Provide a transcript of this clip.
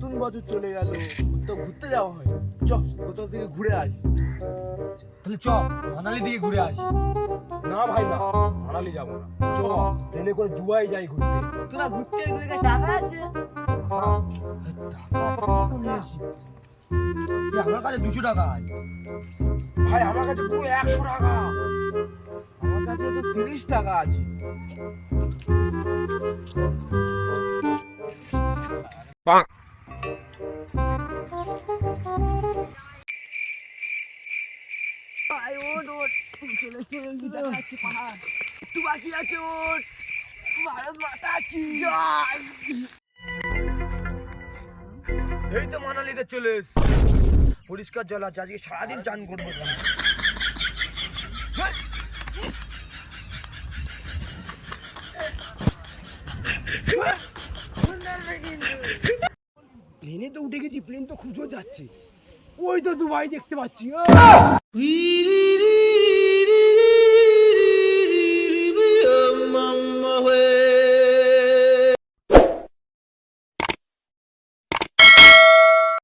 নতুন বছর চলে গেল তো ঘুরতে যাওয়া হয় চ কোথাও থেকে ঘুরে আসি তাহলে চ মানালি দিকে ঘুরে আসি না ভাই না মানালি যাব না। চ ট্রেনে করে দুবাই যাই ঘুরতে। তোরা ঘুরতে গেলে কাছে টাকা আছে? টাকা নিয়ে আসি? আমার কাছে দুশো টাকা ভাই আমার কাছে পুরো একশো টাকা। আমার কাছে তো তিরিশ টাকা আছে। ভাই, একটু বাকি আছে, ওঠ। ভারত মাতা কি এই তো মানালিতে চলে পরিষ্কার জল আছে আজকে সারাদিন চান করব তাহলে। প্লেনে তো উঠে গেছি প্লেন তো খুঁজো যাচ্ছে। ওই তো দুবাই দেখতে পাচ্ছি